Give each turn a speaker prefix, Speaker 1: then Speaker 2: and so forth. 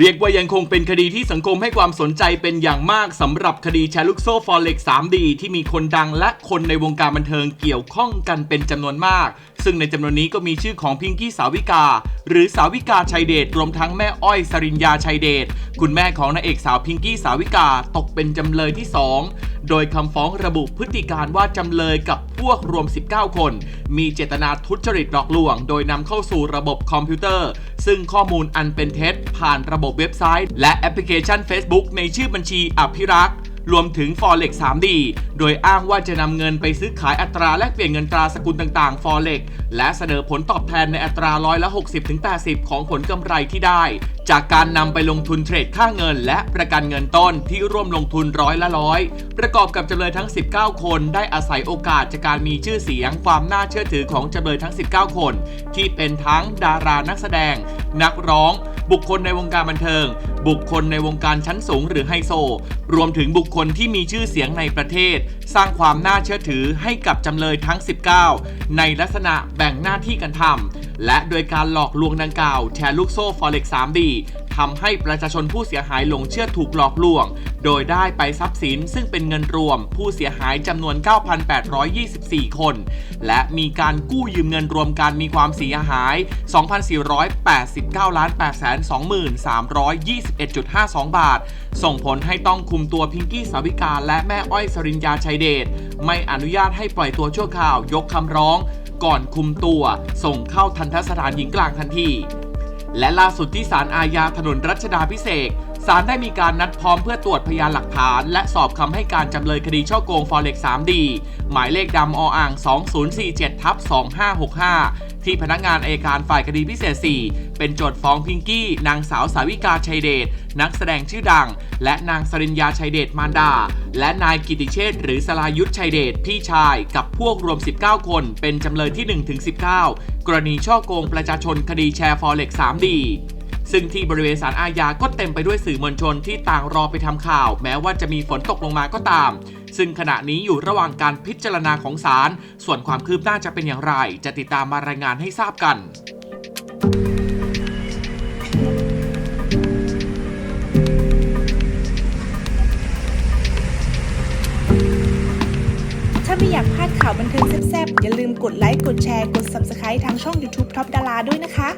Speaker 1: เรียกว่ายังคงเป็นคดีที่สังคมให้ความสนใจเป็นอย่างมากสำหรับคดีแชร์ลูกโซ่ฟอเร็ก 3D ที่มีคนดังและคนในวงการบันเทิงเกี่ยวข้องกันเป็นจำนวนมาก ซึ่งในจำนวนนี้ก็มีชื่อของพิงกี้สาวิกา หรือสาวิกาชัยเดชรวมทั้งแม่อ้อยสริญญาชัยเดชคุณแม่ของนางเอกสาวพิงกี้สาวิกาตกเป็นจำเลยที่ 2 โดยคำฟ้องระบุพฤติการว่าจำเลยกับพวกรวม 19 คน มีเจตนาทุจริตหลอกลวง โดยนำเข้าสู่ระบบคอมพิวเตอร์ ซึ่งข้อมูลอันเป็นเท็จผ่านระบบเว็บไซต์ และแอปพลิเคชัน Facebook ในชื่อบัญชีอภิรักษ์ รวมถึง Forex 3D โดยอ้างว่าจะนำเงินไปซื้อขายอัตราแลกเปลี่ยนเงินตราสกุลต่างๆ Forex และเสนอผลตอบแทนในอัตราร้อยละ 60-80 ของผลกำไรที่ได้ จากการนำไปลงทุนเทรดค่าเงิน และประกันเงินต้นที่ร่วมลงทุนร้อยละร้อยประกอบกับจำเลยทั้ง 19 คนได้อาศัยโอกาสจากการมีชื่อเสียงความน่าเชื่อถือของจำเลยทั้ง 19 คน ที่เป็นทั้งดารานักแสดง นักร้อง บุคคลในวงการบันเทิง บุคคลในวงการชั้นสูงหรือไฮโซ รวมถึงบุคคลที่มีชื่อเสียงในประเทศ สร้างความน่าเชื่อถือให้กับจำเลยทั้ง 19 ในลักษณะแบ่งหน้าที่กันทำและโดยการหลอกลวงดังกล่าวแชร์ลูกโซ่ Forex 3D ทำให้ประชาชนผู้เสียหายหลงเชื่อถูกหลอกลวง โดยได้ไปทรัพย์สินซึ่งเป็นเงินรวม ผู้เสียหายจำนวน 9,824 คน และมีการกู้ยืมเงินรวมกันมีความเสียหาย 2,489ล้าน823,321.52 บาท ส่งผลให้ต้องคุมตัวพิงกี้สาวิกาและแม่อ้อยสริญญาชัยเดชไม่อนุญาตให้ปล่อยตัวชั่วคราวยกคำร้อง ก่อนคุมตัว ส่งเข้าทันทสถานหญิงกลางทันที และล่าสุดที่ศาลอาญาถนนรัชดาพิเศษ ศาลได้มีการนัดพร้อมเพื่อตรวจพยานหลักฐาน และสอบคำให้การจำเลยคดีช่อโกง Forex 3D หมายเลขดำออ่าง 2047ทับ2565 ที่พนักงานอายการฝ่ายคดีพิเศษ 4 เป็นโจทย์ฟ้องพิงกี้ นางสาวสาวิกาชัยเดช นักแสดงชื่อดัง และนางสริญญาชัยเดชมารดา และนายกิติเชษหรือสลายุทธชัยเดชพี่ชาย กับพวกรวม 19 คน เป็นจำเลยที่ 1-19 กรณีช่อโกงประชาชนคดีแชร์ Forex 3D ซึ่งที่บริเวณศาลอาญาก็เต็มไปด้วยสื่อมวลชนที่ต่างรอไปทำข่าว แม้ว่าจะมีฝนตกลงมาก็ตาม ซึ่งขณะนี้อยู่ระหว่างการพิจารณาของศาลส่วนความคืบหน้าจะเป็นอย่างไร จะติดตามมารายงานให้ทราบกัน
Speaker 2: ถ้าไม่อยากพลาดข่าวบันเทิงแซ่บๆ อย่าลืมกดไลค์ กดแชร์ กด Subscribe ทางช่อง YouTube Top ดาราด้วยนะคะ